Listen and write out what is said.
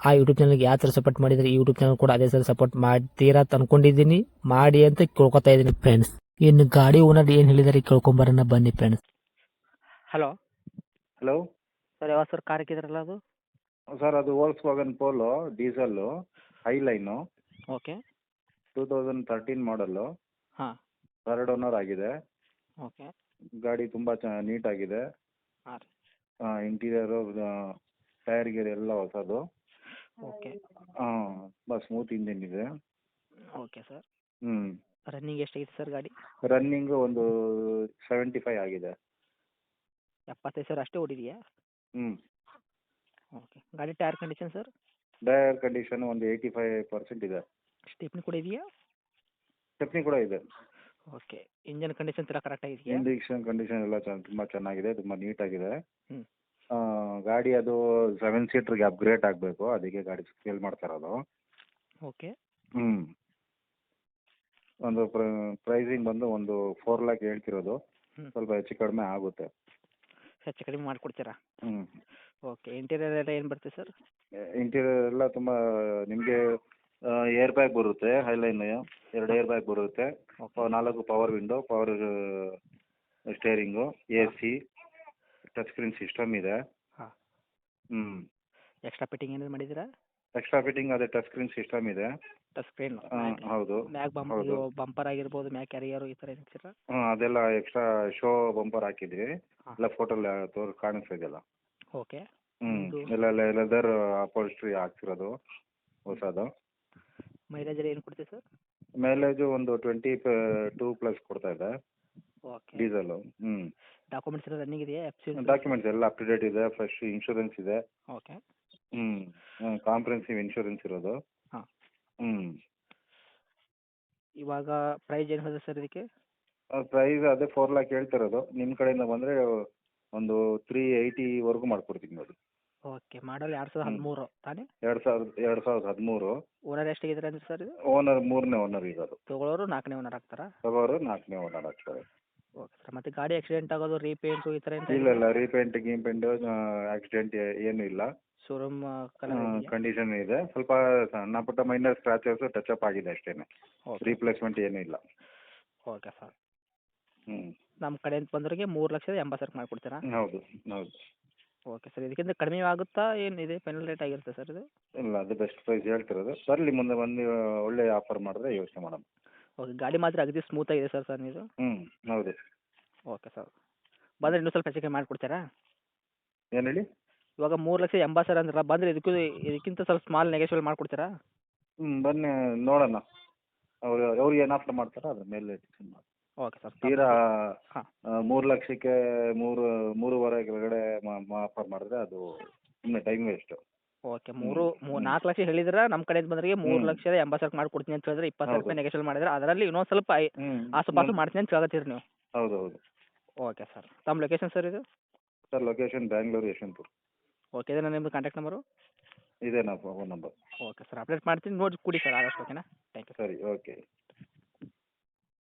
ಆ ಯೂಟ್ಯೂಬ್ ಚಾನಲ್ಗೆ ಯಾವ ಥರ ಸಪೋರ್ಟ್ ಮಾಡಿದರೆ ಈ ಯೂಟ್ಯೂಬ್ ಚಾನಲ್ ಕೂಡ ಅದೇ ಥರ ಸಪೋರ್ಟ್ ಮಾಡ್ತೀರಾ ಅಂತ ಅನ್ಕೊಂಡಿದ್ದೀನಿ. ಮಾಡಿ ಅಂತ ಕೇಳ್ಕೊತಾ ಇದ್ದೀನಿ ಫ್ರೆಂಡ್ಸ್ ಇನ್ನು ಗಾಡಿ ಓನರ್ ಏನು ಹೇಳಿದಾರೆ ಕೇಳ್ಕೊಂಬರೋಣ ಬನ್ನಿ ಫ್ರೆಂಡ್ಸ್ ಹಲೋ ಹಲೋ ಸರ್ ಯಾವ ಸರ್ ಕಾರ್ ಹಾಕಿದ್ರಲ್ಲ ಅದು? ಸರ್ ಅದು Volkswagen Polo diesel Highline okay two thousand thirteen model ಹಾಂ. ಥರ್ಡ್ ಓನರ್ ಆಗಿದೆ. ಓಕೆ ಗಾಡಿ ತುಂಬ ಚ ನೀಟಾಗಿದೆ ಹಾಂ ರೀ. ಇಂಟೀರಿಯರು ಟೈರ್ ಗೀರ್ ಎಲ್ಲ ಹೊಸದು. ಓಕೆ. ಹಾಂ ತುಂಬ ಸ್ಮೂತ್ ಇಂಜಿನ್ ಇದೆ. Okay sir. ಹ್ಞೂ ರನ್ನಿಂಗ್ ಎಷ್ಟಾಗಿದೆ ಸರ್ ಗಾಡಿ? ರನ್ನಿಂಗು ಒಂದು ಸೆವೆಂಟಿ ಫೈವ್ ಆಗಿದೆ. ಎಪ್ಪತ್ತೈದು ಸಾವಿರ ಅಷ್ಟೇ ಓಡಿದೆಯಾ? ಹ್ಞೂ ಓಕೆ. ಗಾಡಿ tyre condition sir? Tyre condition ಒಂದು ಏಯ್ಟಿ ಫೈವ್ ಪರ್ಸೆಂಟ್ ಇದೆ. ಸ್ಟೆಪ್ನಿ ಕೂಡ ಇದೆಯಾ? ಸ್ಟೆಪ್ನಿ ಕೂಡ ಇದೆ. ಓಕೆ. ಇಂಜನ್ ಕಂಡೀಷನ್ ಥರ ಕರೆಕ್ಟ್ ಆಗಿದೆಯಾ? ಇಂಜಿನ್ ಕಂಡೀಷನ್ ಎಲ್ಲ ಚೆನ್ನ ತುಂಬ ಚೆನ್ನಾಗಿದೆ ತುಂಬ ನೀಟಾಗಿದೆ ಹ್ಮ್. ಆ, ಗಾಡಿ ಅದು ಸೆವೆನ್ ಸೀಟ್ರಿಗೆ ಅಪ್ಗ್ರೇಡ್ ಆಗಬೇಕು. ಅದಕ್ಕೆ ಗಾಡಿ ಸೇಲ್ ಮಾಡ್ತಾ ಇರೋದು. ಓಕೆ ಹ್ಞೂ ಒಂದು ಪ್ರೈಸಿಂಗ್ ಬಂದು ಒಂದು ಫೋರ್ ಲ್ಯಾಕ್ ಹೇಳ್ತಿರೋದು. ಹ್ಮ್. ಸ್ವಲ್ಪ ಹೆಚ್ಚು ಕಡಿಮೆ ಆಗುತ್ತೆ. ಹೆಚ್ಚು ಕಡಿಮೆ ಮಾಡಿಕೊಡ್ತೀರಾ? ಹ್ಞೂ ಓಕೆ ಇಂಟೀರಿಯರ್ ಎಲ್ಲ ಏನು ಬರುತ್ತೆ ಸರ್ ಇಂಟೀರಿಯರ್ ಎಲ್ಲ ತುಂಬ ನಿಮಗೆ ಏರ್ ಬ್ಯಾಗ್ ಬರುತ್ತೆ ಹೈಲೈನ್ ಎರಡು ಏರ್ ಬ್ಯಾಗ್ ಬರುತ್ತೆ. ಓಕೆ ನಾಲ್ಕು power window power steering A C touch screen system ಇದೆ. ಹ್ಞೂ ಎಕ್ಸ್ಟ್ರಾ ಫಿಟ್ಟಿಂಗ್ ಏನಾದ್ರು ಮಾಡಿದ್ದೀರಾ? ಎಕ್ಸ್ಟ್ರಾ ಫಿಟ್ಟಿಂಗ್ ಅದೇ ಟಚ್ ಸ್ಕ್ರೀನ್ ಸಿಸ್ಟಮ್ ಇದೆ. ಟಚ್ ಸ್ಕ್ರೀನ್ ಆ, ಹೌದು. ಮ್ಯಾಕ್ ಹೌದು. ಬಂಪರ್ ಆಗಿರ್ಬೋದು ಮ್ಯಾಕ್ ಕ್ಯಾರಿಯರ್ ಈ ಥರ ಏನಿರ್ತೀರಾ? ಹ್ಞೂ ಅದೆಲ್ಲ ಎಕ್ಸ್ಟ್ರಾ ಶೋ ಬಂಪರ್ ಹಾಕಿದ್ವಿ. ಹಾ. ಎಲ್ಲ ಫೋಟೋಲ್ಲಿ ತೋರ್ ಕಾಣಿಸ್ತಿದೆಲ್ಲ ಓಕೆ ಹ್ಞೂ ಇದು- ಎಲ್ಲ ಲೆದರ್ ಅಪೋಲ್ಸ್ಟ್ರಿ ಹಾಕ್ಸಿರೋದು ಹೊಸದು. ಮೈಲೇಜ್ ಏನು ಕೊಡ್ತೀವಿ ಸರ್ ಮೈಲೇಜು ಒಂದು ಟ್ವೆಂಟಿ ಟೂ ಪ್ಲಸ್ ಕೊಡ್ತಾ ಇದೆ. ಓಕೆ ಡೀಸೆಲು ಹ್ಞೂ ಡಾಕ್ಯುಮೆಂಟ್ಸ್ ಎಲ್ಲ ರನ್ನಿಂಗ್ ಇದೆಯಾ? ಎಫ್ ಸಿ ಡಾಕ್ಯುಮೆಂಟ್ಸ್ ಎಲ್ಲ ಅಪ್ ಟು ಡೇಟ್ ಇದೆ ಫಸ್ಟ್ ಇನ್ಶೂರೆನ್ಸ್ ಇದೆ. ಓಕೆ ಹ್ಞೂ ಕಾಂಪ್ರೆನ್ಸಿವ್ ಇನ್ಶೂರೆನ್ಸ್ ಇರೋದು. ಹಾ. ಹ್ಞೂ ಇವಾಗ ಪ್ರೈಸ್ ಏನು ಹೇಳಿದೆ ಸರ್ ಇದಕ್ಕೆ? ಪ್ರೈಸ್ ಅದೇ ಫೋರ್ ಲ್ಯಾಕ್ ಹೇಳ್ತಿರೋದು ನಿಮ್ಮ ಕಡೆಯಿಂದ ಬಂದರೆ ಒಂದು ತ್ರೀ ಏಯ್ಟಿವರೆಗೂ ಮಾಡ್ಕೊಡ್ತೀನಿ ನೋಡಿ. ಓಕೆ ಮಾಡಲ್ ಎರಡು ಸಾವಿರದ ಹ್ಮ್. ಹದಿಮೂರು ತಾನೇ? ಎರಡು ಸಾವಿರದ ಎರಡು ಸಾವಿರದ ಹದಿಮೂರು. ಓನರ್ ಎಷ್ಟಾಗಿದ್ದಾರೆ ಅಂದ್ರೆ ಸರ್ ಇದು? ಓನರ್ ಮೂರನೇ ಓನರ್ ಇರೋದು ತೊಗೊಳೋರು ನಾಲ್ಕನೇ ಓನರ್ ಆಗ್ತಾರಾ? ತಗೋರು ನಾಲ್ಕನೇ ಓನರ್ ಆಗ್ತಾರೆ. ಓಕೆ ಸರ್ ಮತ್ತೆ ಗಾಡಿ ಆಕ್ಸಿಡೆಂಟ್ ಆಗೋದು ರೀಪೇಂಟು ಈ ತರ ಇಲ್ಲ ಇಲ್ಲ. ರೀಪೇಂಟ್ ಗೀಪೇಂಟ್ ಆಕ್ಸಿಡೆಂಟ್ ಏನು ಇಲ್ಲ. ಶೋರೂಮ್ ಕಂಡೀಷನ್ ಇದೆ. ಸ್ವಲ್ಪ ಸಣ್ಣ ಪುಟ್ಟ ಮೈನರ್ ಸ್ಕ್ರಾಚಸ್ ಟಚ್ ಅಪ್ ಆಗಿದೆ ಅಷ್ಟೇ ರೀಪ್ಲೇಸ್ಮೆಂಟ್ ಏನೂ ಇಲ್ಲ. ಓಕೆ ಸರ್ ಹ್ಞೂ ನಮ್ಮ ಕಡೆಯಿಂದ ಬಂದವರಿಗೆ ಮೂರು ಲಕ್ಷದ ಎಂಬತ್ತು ಸಾವಿರ ಮಾಡಿಕೊಡ್ತೀರಾ? ಹೌದು ಹೌದು. ಓಕೆ ಸರ್ ಇದಕ್ಕಿಂತ ಕಡಿಮೆ ಆಗುತ್ತಾ? ಏನು ಇದೆ? ಪೆನಲ್ ರೇಟ್ ಆಗಿರುತ್ತೆ ಸರ್ ಇದು? ಇಲ್ಲ ಅದು ಬೆಸ್ಟ್ ಪ್ರೈಸ್ ಹೇಳ್ತಿರೋದು. ಬರಲಿ ಮುಂದೆ ಬಂದು ಒಳ್ಳೆ ಆಫರ್ ಮಾಡಿದ್ರೆ ಯೋಚನೆ ಮಾಡೋಣ. ಓಕೆ ಗಾಡಿ ಮಾತ್ರ ಅಗದಿ ಸ್ಮೂತ್ ಆಗಿದೆ ಸರ್ ಸರ್ ನೀವು ಹ್ಞೂ ಹೌದು. ಓಕೆ ಸರ್ ಬಂದರೆ ಇನ್ನೂ ಸ್ವಲ್ಪ ಹೆಚ್ಚು ಕಮ್ಮಿ ಮಾಡಿಕೊಡ್ತೀರಾ? ಏನು ಹೇಳಿ? ಇವಾಗ ಮೂರು ಲಕ್ಷ ಎಂಬತ್ತು ಸಾವಿರ ಅಂದ್ರಲ್ಲ ಬಂದರೆ ಇದಕ್ಕೂ ಇದಕ್ಕಿಂತ ಸ್ವಲ್ಪ ಸ್ಮಾಲ್ ನೆಗೆಶ್ವಲ್ ಮಾಡಿಕೊಡ್ತೀರಾ? ಹ್ಞೂ ಬನ್ನಿ ನೋಡೋಣ. ಅವ್ರು ಅವ್ರಿಗೆ ಏನು ಆಫರ್ ಮಾಡ್ತಾರೋ ಅದ್ರ ಮೇಲೆ ಡಿಸೈಡ್ ಮಾಡಿ ಓಕೆ ಸರ್ ತೀರಾ ಹಾ. ಮೂರು ಲಕ್ಷಕ್ಕೆ ಮೂರು ಮೂರುವರೆ ಕೆಳಗಡೆ ಆಫರ್ ಮಾಡಿದ್ರೆ ಅದು ಸುಮ್ಮನೆ ಟೈಮ್ ವೇಸ್ಟು ಓಕೆ ಮೂರು ಮೂರ್ ನಾಲ್ಕು ಲಕ್ಷ ಹೇಳಿದ್ರೆ ನಮ್ಮ ಕಡೆಯಿಂದ ಬಂದ್ರೆ ಮೂರು ಹ್ಮ್. ಲಕ್ಷದ ಎಂಬತ್ತು ಸಾವಿರ ಮಾಡ್ಕೊಡ್ತೀನಿ ಅಂತ ಹೇಳಿದ್ರೆ ಇಪ್ಪತ್ತು ಸಾವಿರ ಹೌದು. ರೂಪಾಯಿ ನೆಗೆಷನ್ ಮಾಡಿದ್ರೆ ಅದರಲ್ಲಿ ಇನ್ನೊಂದು ಸ್ವಲ್ಪ ಐ- ಆಸುಪಾಸು ಮಾಡ್ತೀನಿ ಅಂತ ಕೇಳತ್ತೀರಿ ನೀವು. ಹೌದು ಹೌದು ಓಕೆ ಸರ್. ತಮ್ಮ ಲೊಕೇಶನ್ ಸರ್ ಇದು? Sir location Bangalore Yeshwanthpur. Okay ಇದೆ ನಿಮ್ಮದು ಕಾಂಟ್ಯಾಕ್ಟ್ ನಂಬರು ಇದೇ phone number okay sir update ಮಾಡ್ತೀನಿ ನೋಡಿ ಕೊಡಿ ಸರ್ ಆದಷ್ಟು ಓಕೆನಾ ಥ್ಯಾಂಕ್ ಯು ಸರಿ ಓಕೆ